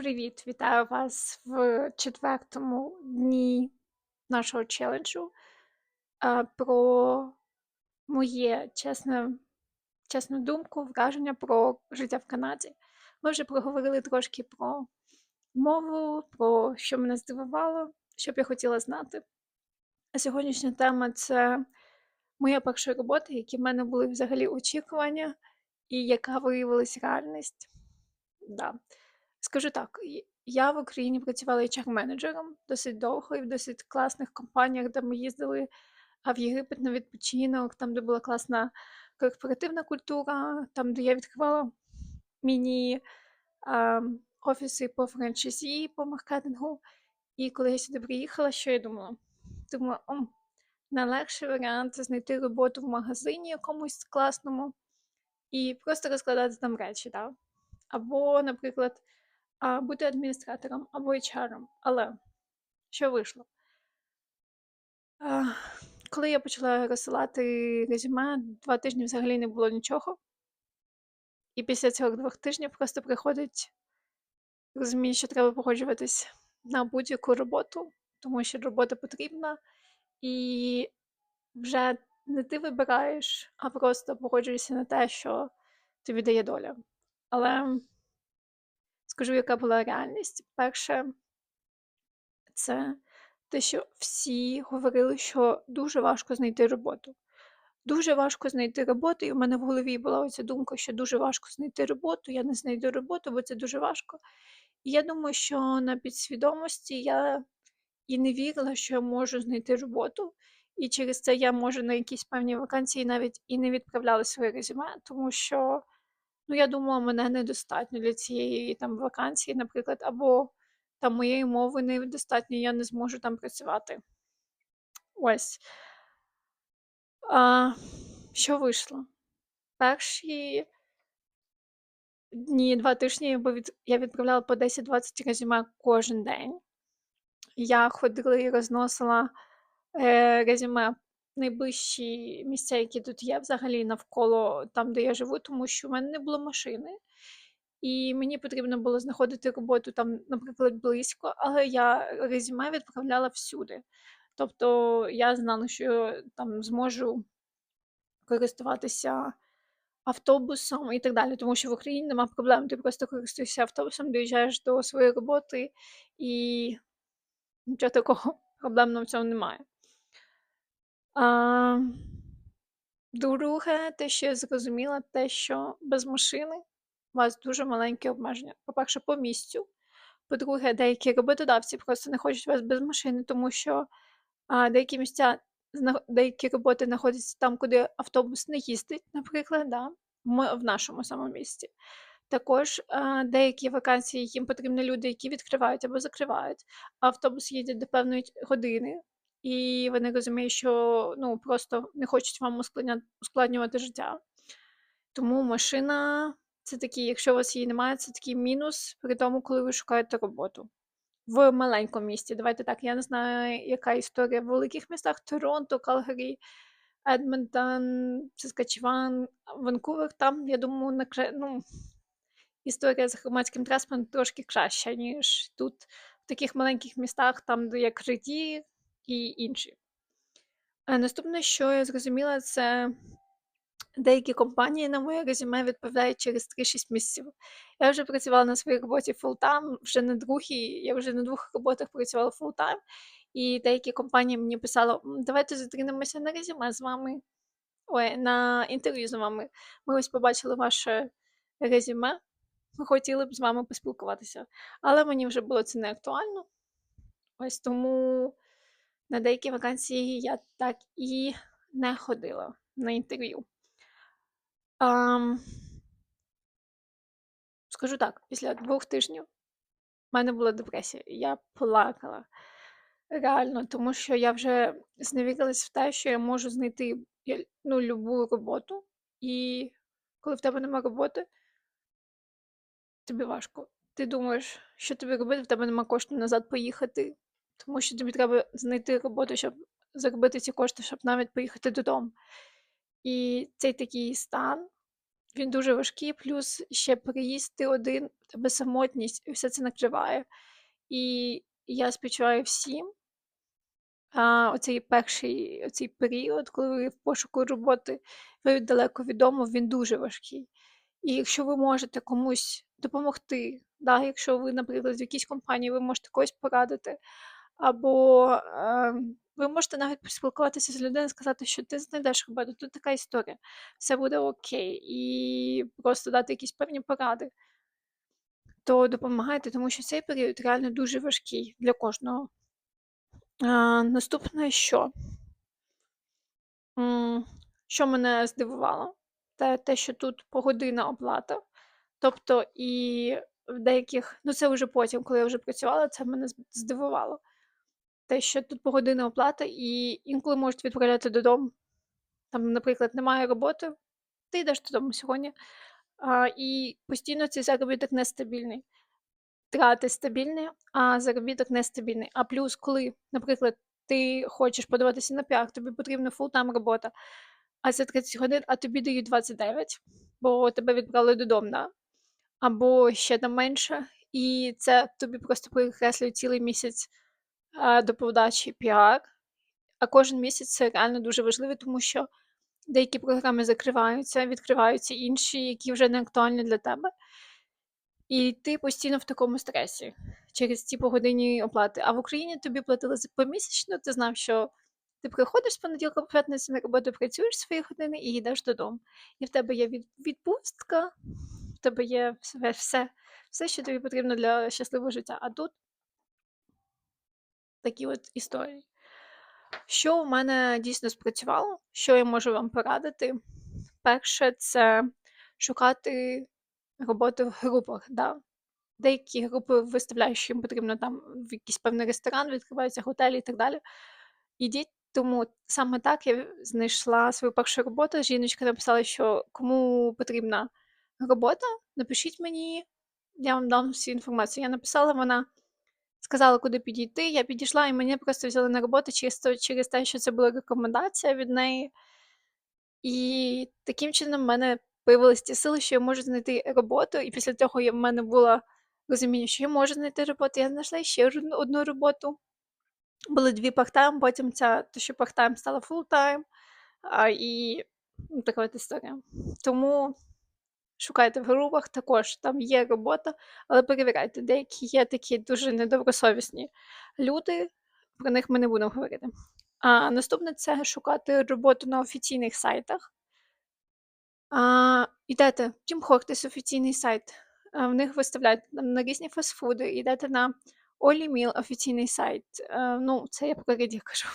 Привіт, вітаю вас в четвертому дні нашого челенджу. Про моє чесне, чесну думку, враження про життя в Канаді. Ми вже проговорили трошки про мову, про що мене здивувало, що б я хотіла знати. А сьогоднішня тема це моя перша робота, які в мене були взагалі очікування, і яка виявилась реальність. Да. Скажу так, я в Україні працювала HR-менеджером досить довго і в досить класних компаніях, де ми їздили в Єгипет на відпочинок, там, де була класна корпоративна культура, там, де я відкривала міні-офіси по франшизі, по маркетингу. І коли я сюди приїхала, що я думала? Думала, о, найлегший варіант знайти роботу в магазині якомусь класному і просто розкладати там речі, да? Або, наприклад, бути адміністратором або HR. Але що вийшло? Коли я почала розсилати резюме, два тижні взагалі не було нічого. І після цих двох тижнів просто приходить розумію, що треба погоджуватись на будь-яку роботу, тому що робота потрібна, і вже не ти вибираєш, а просто погоджуєшся на те, що тобі дає доля. Але скажу, яка була реальність. Перше, це те, що всі говорили, що дуже важко знайти роботу. Дуже важко знайти роботу, і в мене в голові була оця думка, що дуже важко знайти роботу, я не знайду роботу, бо це дуже важко. І я думаю, що на підсвідомості я і не вірила, що я можу знайти роботу, і через це я можу на якісь певні вакансії навіть і не відправляла своє резюме, тому що ну, я думала, мене недостатньо для цієї там вакансії, наприклад, або там моєї мови недостатньо, я не зможу там працювати. Ось. А, що вийшло? Перші дні, два тижні, я відправляла по 10-20 резюме кожен день. Я ходила і розносила е, резюме найближчі місця, які тут є, взагалі навколо там, де я живу, тому що в мене не було машини. І мені потрібно було знаходити роботу там, наприклад, близько, але я резюме відправляла всюди. Тобто я знала, що там зможу користуватися автобусом і так далі, тому що в Україні нема проблем. Ти просто користуєшся автобусом, доїжджаєш до своєї роботи, і нічого такого проблемного в цьому немає. А, друге, те, що я зрозуміла, те, що без машини у вас дуже маленькі обмеження. По-перше, по місцю. По-друге, деякі роботодавці просто не хочуть вас без машини, тому що а, деякі місця, деякі роботи знаходяться там, куди автобус не їздить, наприклад, да? В нашому самому місті. Також а, деякі вакансії їм потрібні люди, які відкривають або закривають. Автобус їде до певної години, і вони розуміють, що ну, просто не хочуть вам ускладнювати життя. Тому машина це такий, якщо у вас її немає, це такий мінус при тому, коли ви шукаєте роботу. В маленькому місті. Давайте так, я не знаю, яка історія в великих містах: Торонто, Калгарі, Едмонтон, Saskatchewan, Ванкувер. Там, я думаю, на ну, історія з громадським транспортом трошки краща, ніж тут, в таких маленьких містах, там, де як Жиді і інші. А наступне, що я зрозуміла, це деякі компанії на моє резюме відповідають через 3-6 місяців. Я вже працювала на своїй роботі фултайм, вже на другій, я вже на двох роботах працювала фултайм, і деякі компанії мені писали, давайте зустрінемося на резюме з вами, ой, на інтерв'ю з вами. Ми ось побачили ваше резюме, ми хотіли б з вами поспілкуватися. Але мені вже було це не актуально. Ось тому на деякі вакансії я так і не ходила на інтерв'ю. Скажу так, після двох тижнів в мене була депресія. Я плакала. Реально, тому що я вже зневірилась в те, що я можу знайти ну, любу роботу, і коли в тебе немає роботи, тобі важко. Ти думаєш, що тобі робити, в тебе нема коштів назад поїхати, тому що тобі треба знайти роботу, щоб заробити ці кошти, щоб навіть поїхати додому. І цей такий стан Він дуже важкий, плюс ще переїзд ти один, тебе самотність, і все це накриває. І я співчуваю всім. А, оцей перший оцей період, коли ви в пошуку роботи, ви далеко від дому, він дуже важкий. І якщо ви можете комусь допомогти, да, якщо ви, наприклад, в якійсь компанії ви можете когось порадити, або е, ви можете навіть поспілкуватися з людиною, і сказати, що ти знайдеш роботу, тут така історія, все буде окей, і просто дати якісь певні поради, то допомагайте, тому що цей період реально дуже важкий для кожного. А, наступне що? Що мене здивувало? Це те, що тут погодинна оплата. Тобто, і в деяких, ну це вже потім, коли я вже працювала, це мене здивувало. Те, що тут погодинна оплата, і інколи можуть відправляти додому. Там, наприклад, немає роботи, ти йдеш додому сьогодні, а, і постійно цей заробіток нестабільний. Трати стабільні, а заробіток нестабільний. А плюс, коли, наприклад, ти хочеш подаватися на піар, тобі потрібна фултайм робота, а це 30 годин, а тобі дають 29, бо тебе відправили додому, да? або ще там менше, і це тобі просто перекреслюють цілий місяць а, до піар. А кожен місяць це реально дуже важливо, тому що деякі програми закриваються, відкриваються інші, які вже не актуальні для тебе. І ти постійно в такому стресі через ці погодинні оплати. А в Україні тобі платили за- помісячно, ти знав, що ти приходиш з понеділка по п'ятницю на роботу, працюєш свої години і йдеш додому. І в тебе є відпустка, в тебе є все, все, все, що тобі потрібно для щасливого життя. А тут такі от історії. Що у мене дійсно спрацювало, що я можу вам порадити? Перше, це шукати роботу в групах. Да? Деякі групи виставляють, що їм потрібно там в якийсь певний ресторан, відкриваються готелі і так далі. Ідіть, тому саме так я знайшла свою першу роботу. Жіночка написала, що кому потрібна робота, напишіть мені, я вам дам всю інформацію. Я написала, вона сказала, куди підійти. Я підійшла, і мене просто взяли на роботу через, через те, що це була рекомендація від неї. І таким чином в мене появились ті сили, що я можу знайти роботу, і після того в мене було розуміння, що я можу знайти роботу. Я знайшла ще одну, роботу. Були дві парт-тайм, потім ця, то, що парт-тайм стала фултайм, і ну, така от історія. Тому шукайте в групах, також там є робота, але перевіряйте, деякі є такі дуже недобросовісні люди, про них ми не будемо говорити. А наступне це шукати роботу на офіційних сайтах. А, Йдете, Тім Хортис офіційний сайт. А, В них виставляють там на різні фастфуди, йдете на Олі Міл офіційний сайт. А, Ну, це я про Реді кажу.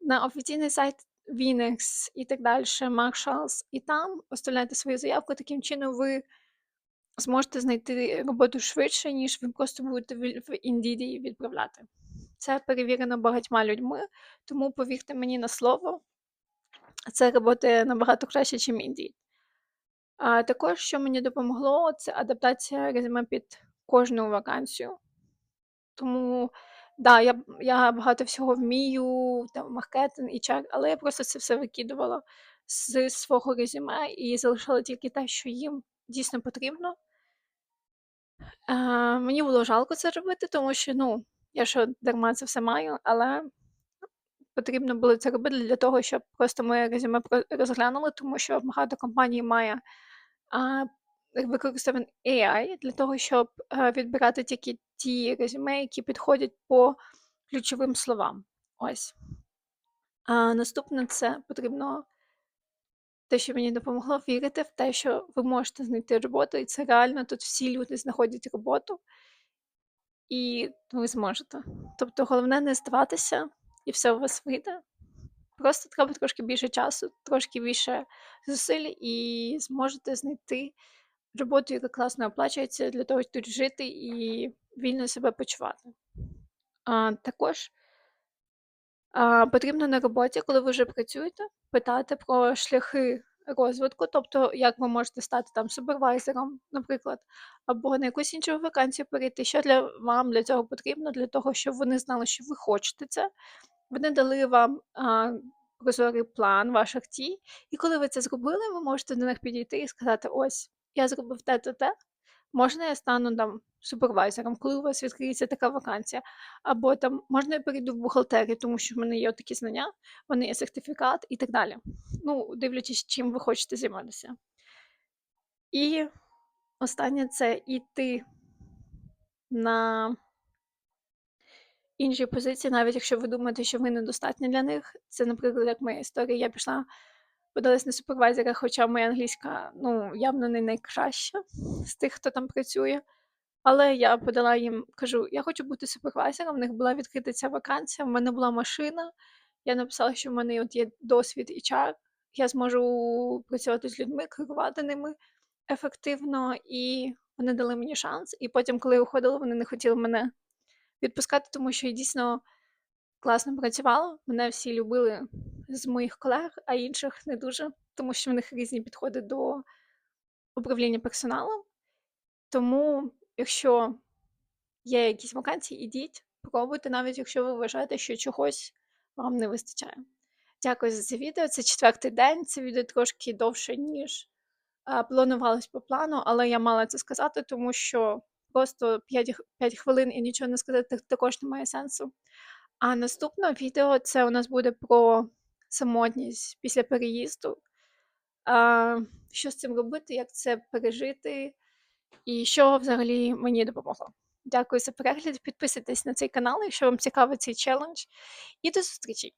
На офіційний сайт Winex і так далі, Marshalls, і там оставляєте свою заявку. Таким чином ви зможете знайти роботу швидше, ніж ви просто будете в Indeed відправляти. Це перевірено багатьма людьми, тому повірте мені на слово, це працює набагато краще, ніж Indeed. А також, що мені допомогло, це адаптація резюме під кожну вакансію. Тому, да, я, я багато всього вмію, там, маркетинг і чар, але я просто це все викидувала з свого резюме і залишала тільки те, що їм дійсно потрібно. А, мені було жалко це робити, тому що, ну, я що дарма це все маю, але потрібно було це робити для того, щоб просто моє резюме розглянули, тому що багато компаній має а, використовує AI для того, щоб е, відбирати тільки ті резюме, які підходять по ключовим словам. Ось. А наступне це потрібно те, що мені допомогло вірити в те, що ви можете знайти роботу, і це реально тут всі люди знаходять роботу, і ви зможете. Тобто, головне не здаватися, і все у вас вийде. Просто треба трошки більше часу, трошки більше зусиль, і зможете знайти роботу, яка класно оплачується для того, щоб тут жити і вільно себе почувати. А, також а, потрібно на роботі, коли ви вже працюєте, питати про шляхи розвитку, тобто як ви можете стати там супервайзером, наприклад, або на якусь іншу вакансію перейти, що для вам для цього потрібно, для того, щоб вони знали, що ви хочете це. Вони дали вам а, прозорий план ваших дій. І коли ви це зробили, ви можете до них підійти і сказати: ось, я зробив те, то те. Можна я стану там супервайзером, коли у вас відкриється така вакансія, або там можна я перейду в бухгалтерію, тому що в мене є такі знання, в мене є сертифікат і так далі. Ну, дивлячись, чим ви хочете займатися. І останнє це йти на інші позиції, навіть якщо ви думаєте, що ви недостатні для них. Це, наприклад, як моя історія. Я пішла подалась на супервайзера, хоча моя англійська ну, явно не найкраща з тих, хто там працює. Але я подала їм, кажу, я хочу бути супервайзером. В них була відкрита ця вакансія, в мене була машина. Я написала, що в мене от є досвід HR, я зможу працювати з людьми, керувати ними ефективно, і вони дали мені шанс. І потім, коли я уходила, вони не хотіли мене відпускати, тому що я дійсно класно працювала. Мене всі любили з моїх колег, а інших не дуже, тому що в них різні підходи до управління персоналом. Тому, якщо є якісь вакансії, ідіть, пробуйте, навіть якщо ви вважаєте, що чогось вам не вистачає. Дякую за це відео. Це четвертий день. Це відео трошки довше, ніж а, планувалось по плану, але я мала це сказати, тому що просто 5, 5 хвилин і нічого не сказати також не має сенсу. А наступне відео це у нас буде про самотність після переїзду. А, Що з цим робити, як це пережити, і що взагалі мені допомогло. Дякую за перегляд. Підписуйтесь на цей канал, якщо вам цікавий цей челендж. І до зустрічі!